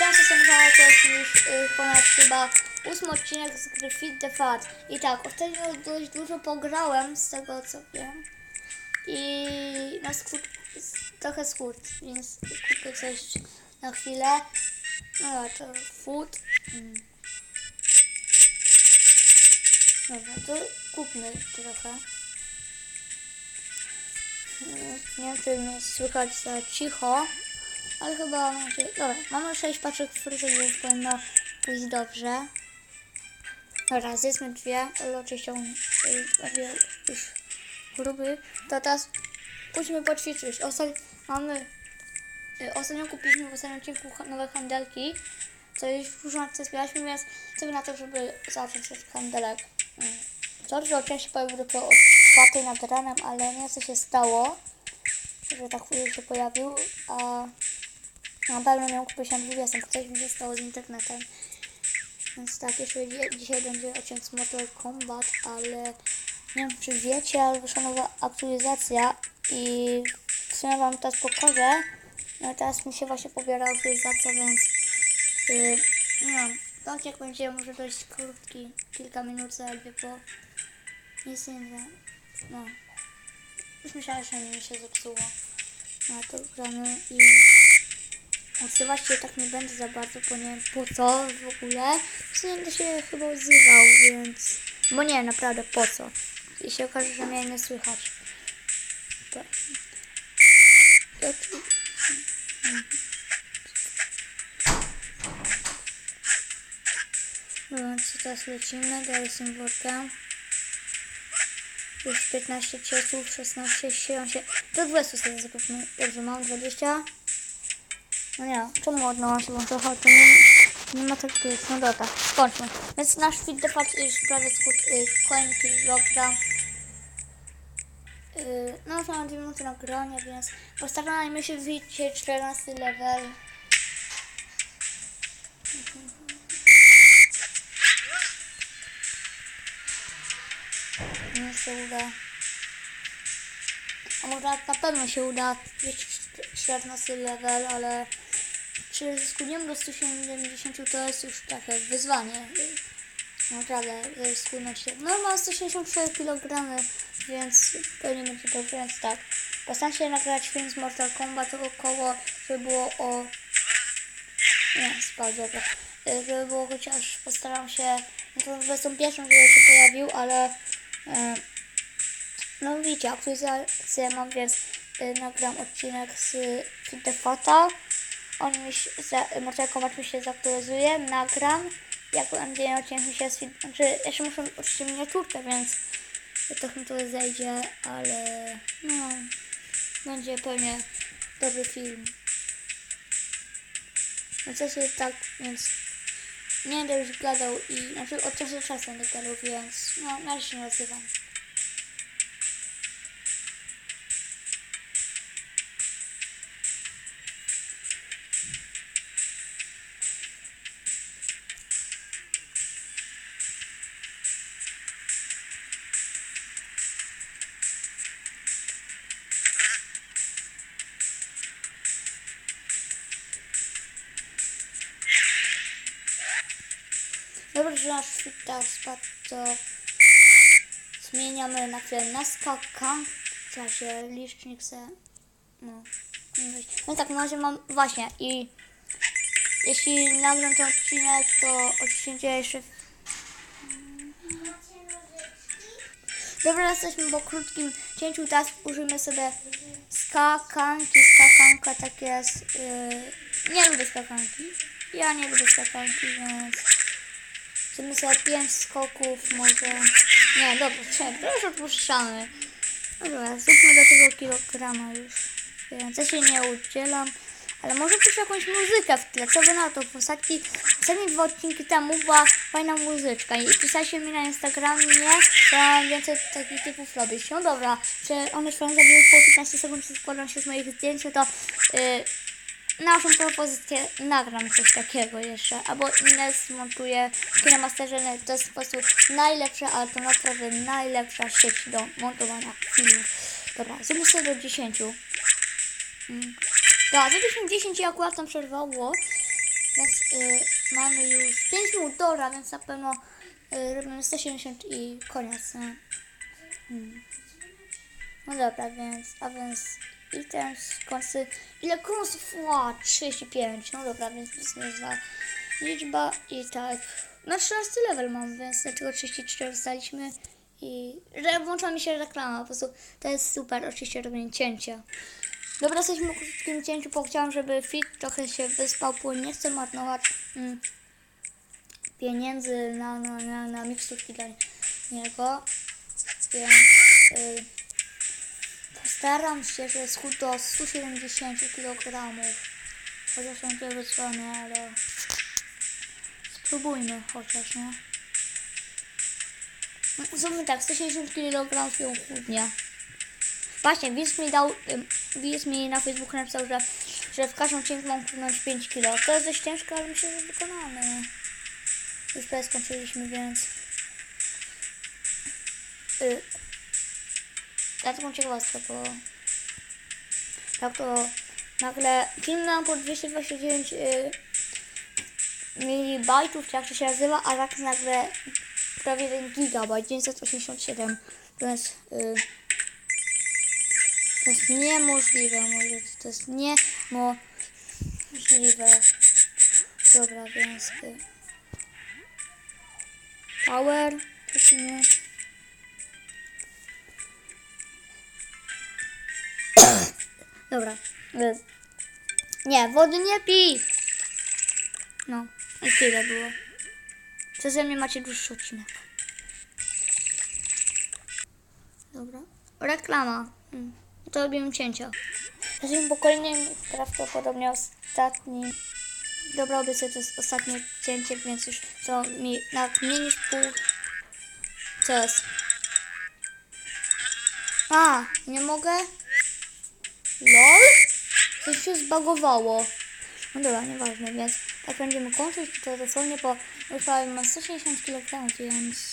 często sądzała, to jest y, ponad chyba ósmy odcinek z gry Feed the Fat. I tak, ostatnio dość dużo pograłem z tego co wiem. I na skór, trochę skórt, więc kupię coś na chwilę. No to food. Mm. Dobra, to kupmy trochę. Mm, Nie wiem, czy mnie słychać za cicho, ale chyba będzie... Dobra, mamy 6 paczek fryzjerów, powinno pójść dobrze. Dobra, zjedzmy dwie, ale oczywiście on y, będzie już gruby. To teraz pójdźmy poćwiczyć. Ostatnio mamy... y, Ostatnio kupiliśmy w ostatnim odcinku nowe handelki, co już dużo akcji zbieraliśmy, więc co by na to, żeby zacząć od handelek. Mm. Że odcinek się pojawił dopiero od czwartej nad ranem, ale nie co się stało, że tak chwilę się pojawił, a na pewno miał 20, bo coś mi się stało z internetem. Więc tak, jeszcze dzi- dzisiaj będzie odcinek Mortal Kombat, ale nie wiem czy wiecie, ale wyszła nowa aktualizacja i w sumie wam teraz pokażę. No i teraz mi się właśnie pobiera aktualizacja, więc yy, no, to odcinek będzie może dość krótki, kilka minut zaledwie, bo nic nie wiem. No. Już myślałem, że mi się zepsuło. No to gramy i odzywać się tak nie będę za bardzo, bo nie wiem po co w ogóle. W sumie będę się chyba odzywał, więc... Bo nie, naprawdę po co. I się okaże, że mnie nie słychać. To... Tu... Dobra, co teraz lecimy? Dalej z workiem. Już 15 ciosów, 16, 17. Do 20 sobie zapewne. Dobrze, mam 20. No nie, czemu się włączyła? To nie, nie ma tak być. No dobra, skończmy. Więc nasz fit defat już prawie skut y, kolejny kilogram. Y, no już mamy 2 minuty na gronie, więc postarajmy się wyjść dzisiaj 14 level. Nie się uda. A może na pewno się uda mieć 14 level, ale czy skuniemy do 170 to jest już takie wyzwanie. Naprawdę, skunąć się. No mam 164 kg, więc pewnie będzie dobrze, więc tak. Postaram się nagrać film z Mortal Kombat około, żeby było o... Nie, spał, dobra. Y, Żeby było chociaż, postaram się, no to bez tą pierwszą, żeby się pojawił, ale... e, no widzicie, aktualizację mam, więc y, nagram odcinek z Fitefata. On mi się, za, Mortal Kombat mi się zaktualizuje, nagram. Jak będzie odcinek mi się znaczy jeszcze muszę oczywiście miniaturkę, więc trochę to zejdzie, ale no, będzie pewnie dobry film. No co się tak, więc nie będę już gadał i znaczy od czasu do czasu będę gadał, więc no, na razie się nazywam. Że nasz świta spadł, to zmieniamy na chwilę na skakan. W czasie licznik se... No. No tak, razie mam... Właśnie i... Jeśli nagram ten odcinek, to odcinek jeszcze... Dobra, jesteśmy po krótkim cięciu, teraz użyjmy sobie skakanki. Skakanka tak jest... Yy... Nie lubię skakanki. Ja nie lubię skakanki, więc... Zrobimy sobie 5 skoków, może... Nie, dobra, trzeba, już odpuszczamy. Dobra, zróbmy do tego kilograma już. Więc ja się nie udzielam. Ale może też jakąś muzykę w tle. Co wy na to? Ostatni, ostatnie dwa odcinki temu była fajna muzyczka. I pisaliście mi na Instagramie, że mam więcej takich typów robić. No dobra, czy one swoją zabiły po 15 sekund, czy składam się z moich zdjęć, to yy, naszą propozycję nagram coś takiego jeszcze, albo inne zmontuję w Kinemasterze, to jest po prostu najlepsza, ale to naprawdę najlepsza sieć do montowania filmów. Dobra, zróbmy sobie do 10. Mm. Dobra, zrobiliśmy 10 i akurat tam przerwało. Więc y, mamy już 5 minut, dobra, więc na pewno y, robimy 170 i koniec, nie? Hmm. No dobra, więc, a więc i ten konsy, ile konsów? Ła, 35, no dobra, więc to jest niezła liczba i tak, na 13 level mam, więc dlaczego 34 dostaliśmy i że włącza mi się reklama, po prostu to jest super, oczywiście robienie cięcia. Dobra, jesteśmy po krótkim cięciu, bo chciałam, żeby fit trochę się wyspał, bo nie chcę marnować mm, pieniędzy na, na, na, na miksturki dla niego, więc y, postaram się, że schudł do 170 kg, chociaż on nie wysłany, ale spróbujmy chociaż, nie? Zróbmy tak, 170 kg się chudnie. Właśnie, Wiz mi dał, Wiz mi na Facebooku napisał, że, że w każdym odcinku mam chudnąć 5 kg. To jest dość ciężko, ale myślę, że wykonamy. Już prawie skończyliśmy, więc... Y, taką ciekawostkę, bo... Tak to nagle film mam po 229 y, milibajtów, czy jak to się nazywa, a tak nagle prawie 1 gigabajt, 987, więc... Y, to jest niemożliwe, drodzy. To jest niemożliwe. Dobra, więc... y, Power. To nie? Dobra. Nie, wody nie pij! No, i tyle było. Przeze mnie macie dłuższy odcinek. Dobra. Reklama. Hmm. To robimy cięcia. Jesteśmy po kolejnym, prawdopodobnie ostatni. Dobra, obiecuję, to jest ostatnie cięcie, więc już to mi nawet mniej niż pół. Co jest? A, nie mogę? LOL? Coś się zbagowało. No dobra, nieważne, więc tak będziemy kończyć to dosłownie, bo już mam 160 kg, więc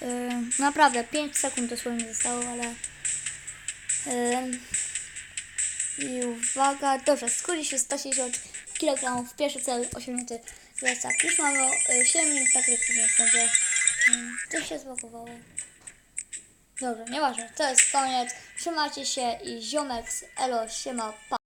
yy, naprawdę 5 sekund dosłownie zostało, ale Ym, I uwaga, dobrze, skuli się 160 kg, pierwszy cel osiągnięty. Więc tak, już mamy y, 7 minut nagrywki, więc będzie, coś się zbagowało. Dobrze, nieważne, to jest koniec. Trzymajcie się i ziomek z Elo, siema, pa.